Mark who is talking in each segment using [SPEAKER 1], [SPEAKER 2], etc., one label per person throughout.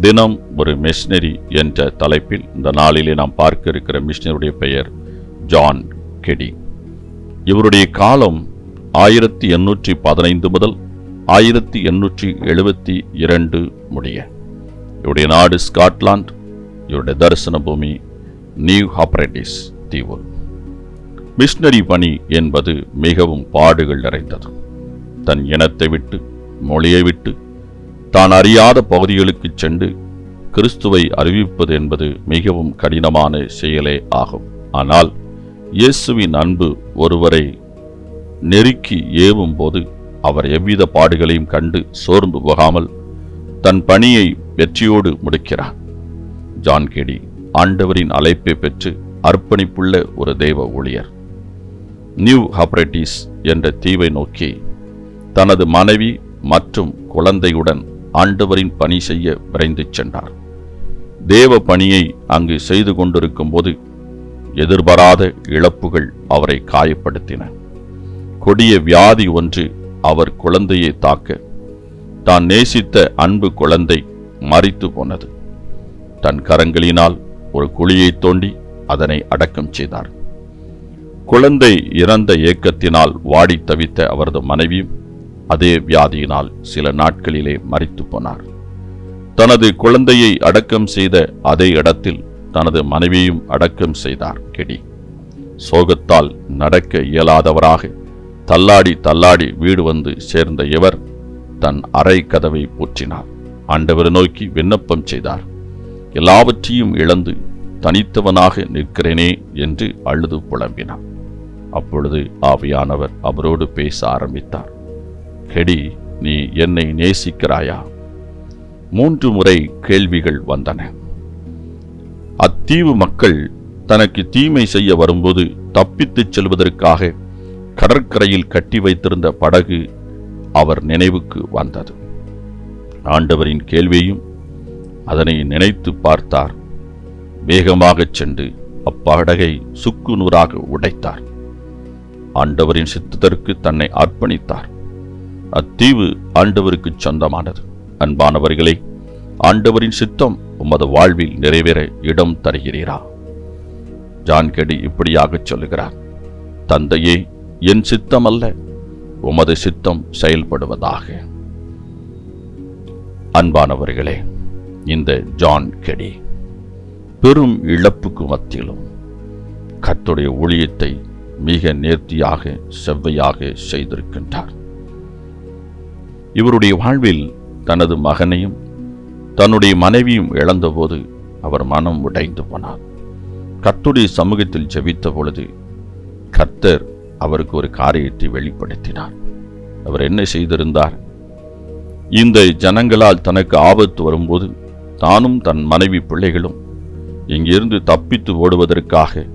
[SPEAKER 1] தினம் ஒரு மிஷினரி என்ற தலைப்பில் இந்த நாளிலே நாம் பார்க்க இருக்கிற மிஷினருடைய பெயர் ஜான் கெடி. இவருடைய காலம் ஆயிரத்தி எண்ணூற்றி பதினைந்து முதல் ஆயிரத்தி எண்ணூற்றி எழுபத்தி இரண்டு முடிய. இவருடைய நாடு ஸ்காட்லாந்து இவருடைய தரிசன பூமி நியூ ஹாப்ரேட்டிஸ் தீவு. மிஷினரி பணி என்பது மிகவும் பாடுகள் நிறைந்தது. தன் இனத்தை விட்டு மொழியை விட்டு தான் அறியாத பகுதிகளுக்கு சென்று கிறிஸ்துவை அறிவிப்பது என்பது மிகவும் கடினமான செயலே ஆகும். ஆனால் இயேசுவின் அன்பு ஒருவரை நெருக்கி ஏவும் போது அவர் எவ்வித பாடுகளையும் கண்டு சோர்ந்து போகாமல் தன் பணியை வெற்றியோடு முடிக்கிறார். ஜான்கேடி ஆண்டவரின் அழைப்பை பெற்று அர்ப்பணிப்புள்ள ஒரு தெய்வ ஊழியர். நியூ ஹப்ரட்டிஸ் என்ற தீவை நோக்கி தனது மனைவி மற்றும் குழந்தையுடன் ஆண்டவரின் பணி செய்ய விரைந்து சென்றார். தேவ பணியை அங்கு செய்து கொண்டிருக்கும் போது எதிர்பாராத இழப்புகள் அவரை காயப்படுத்தின. கொடிய வியாதி ஒன்று அவர் குழந்தையை தாக்க தான் நேசித்த அன்பு குழந்தை மறித்து போனது. தன் கரங்களினால் ஒரு குழியை தோண்டி அதனை அடக்கம் செய்தார். குழந்தை இறந்த ஏக்கத்தினால் வாடி தவித்த அவரது மனைவியும் அதே வியாதியினால் சில நாட்களிலே மறித்து போனார். தனது குழந்தையை அடக்கம் செய்த அதே இடத்தில் தனது மனைவியும் அடக்கம் செய்தார் கெடி. சோகத்தால் நடக்க இயலாதவராக தள்ளாடி தள்ளாடி வீடு வந்து சேர்ந்த இவர் தன் அறை கதவை பூற்றினார் ஆண்டவர் நோக்கி விண்ணப்பம் செய்தார். எல்லாவற்றையும் இழந்து தனித்தவனாக நிற்கிறேனே என்று அழுது புலம்பினார். அப்பொழுது ஆவியானவர் அவரோடு பேச ஆரம்பித்தார். ஹெடி நீ என்னை நேசிக்கிறாயா? மூன்று முறை கேள்விகள் வந்தன. அத்தீவு மக்கள் தனக்கு தீமை செய்ய வரும்போது தப்பித்துச் செல்வதற்காக கடற்கரையில் கட்டி வைத்திருந்த படகு அவர் நினைவுக்கு வந்தது. ஆண்டவரின் கேள்வியும் அதனை நினைத்து பார்த்தார். வேகமாகச் சென்று அப்படகை சுக்கு நூறாக உடைத்தார். ஆண்டவரின் சித்தத்திற்கு தன்னை அர்ப்பணித்தார். அத்தீவு ஆண்டவருக்கு சொந்தமானது. அன்பானவர்களே ஆண்டவரின் சித்தம் உமது வாழ்வில் நிறைவேற இடம் தருகிறீரா? ஜான் கெடி சொல்லுகிறார் தந்தையே என் சித்தம் அல்ல உமது சித்தம் செயல்படுவதாக. அன்பானவர்களே இந்த ஜான் கெடி பெரும் இழப்புக்கு மத்தியிலும் கத்துடைய ஊழியத்தை மிக நேர்த்தியாக செவ்வையாக செய்திருக்கின்றார். இவருடைய வாழ்வில் தனது மகனையும் தன்னுடைய மனைவியும் இழந்தபோது அவர் மனம் உடைந்து போனார். கத்துடைய சமூகத்தில் ஜெபித்த பொழுது கர்த்தர் அவருக்கு ஒரு காரியத்தை வெளிப்படுத்தினார். அவர் என்ன செய்திருந்தார்? இந்த ஜனங்களால் தனக்கு ஆபத்து வரும்போது தானும் தன் மனைவி பிள்ளைகளும் இங்கிருந்து தப்பித்து ஓடுவதற்காக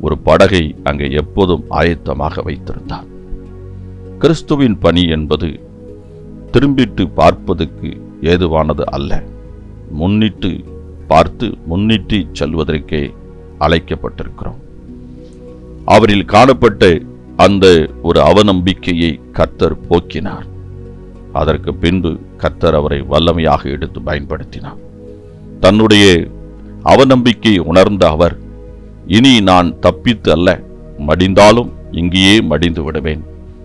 [SPEAKER 1] ஒரு படகை அங்கே எப்போதும் ஆயத்தமாக வைத்திருந்தார். கிறிஸ்துவின் பணி என்பது திரும்பிட்டு பார்ப்பதற்கு ஏதுவானது அல்ல. முன்னிட்டு பார்த்து முன்னிட்டு செல்வதற்கே அழைக்கப்பட்டிருக்கிறோம். அவரில் காணப்பட்ட அந்த ஒரு அவநம்பிக்கையை கர்த்தர் போக்கினார். அதற்கு பின்பு கர்த்தர் அவரை வல்லமையாக எடுத்து பயன்படுத்தினார். தன்னுடைய அவநம்பிக்கை உணர்ந்த அவர் இனி நான் தப்பித்து அல்ல மடிந்தாலும் இங்கேயே மடிந்து விடுவேன்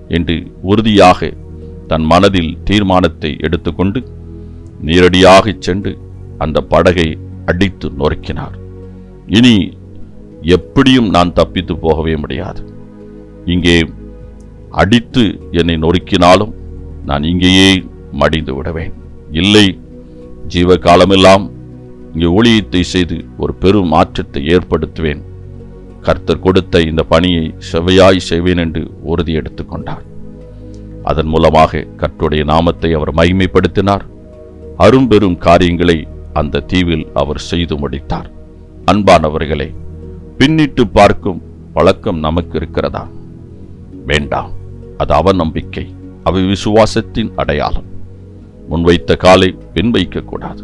[SPEAKER 1] என்று உறுதியாக தன் மனதில் தீர்மானத்தை எடுத்துக்கொண்டு நேரடியாகச் சென்று அந்த படகை அடித்து நொறுக்கினார். இனி எப்படியும் நான் தப்பித்து போகவே முடியாது. இங்கே அடித்து என்னை நொறுக்கினாலும் நான் இங்கேயே மடிந்து விடுவேன். இல்லை ஜீவகாலமெல்லாம் இங்கே ஊழியத்தை செய்து ஒரு பெரும் மாற்றத்தை ஏற்படுத்துவேன். கர்த்தர் கொடுத்த இந்த பணியை செவ்வையாய் செய்வேன் என்று உறுதி எடுத்துக்கொண்டார். அதன் மூலமாக கர்த்தருடைய நாமத்தை அவர் மகிமைப்படுத்தினார். அரும்பெரும் காரியங்களை அந்த தீவில் அவர் செய்து முடித்தார். அன்பானவர்களே பின்னிட்டு பார்க்கும் பழக்கம் நமக்கு இருக்கிறதா? வேண்டாம். அது அவநம்பிக்கை அவை விசுவாசத்தின் அடையாளம். முன்வைத்த காலை பின் வைக்கக்கூடாது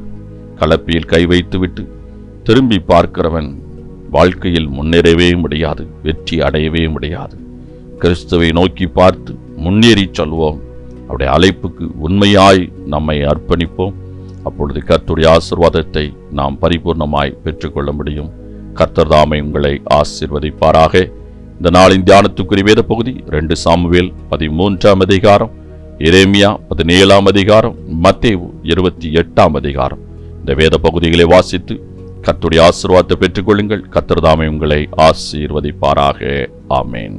[SPEAKER 1] கலப்பியில் கை வைத்துவிட்டு திரும்பி பார்க்கிறவன் வாழ்க்கையில் முன்னேறவே முடியாது வெற்றி அடையவே முடியாது. கிறிஸ்துவை நோக்கி பார்த்து முன்னேறி சொல்வோம். அவருடைய அழைப்புக்கு உண்மையாய் நம்மை அர்ப்பணிப்போம். அப்பொழுது கர்த்தருடைய ஆசிர்வாதத்தை நாம் பரிபூர்ணமாய் பெற்றுக்கொள்ள முடியும். கர்த்தர் தாமை உங்களை ஆசிர்வதிப்பாராக. இந்த நாளின் தியானத்துக்குரிய வேத பகுதி ரெண்டு சாமுவேல் பதிமூன்றாம் அதிகாரம் இரேமியா பதினேழாம் அதிகாரம் மத்தேவு இருபத்தி எட்டாம் அதிகாரம். இந்த வேத பகுதிகளை வாசித்து கத்துடைய ஆசீர்வாதத்தை பெற்றுக்கொள்ளுங்கள். கர்த்தர் உங்களை ஆசீர்வதிப்பாராக. ஆமேன்.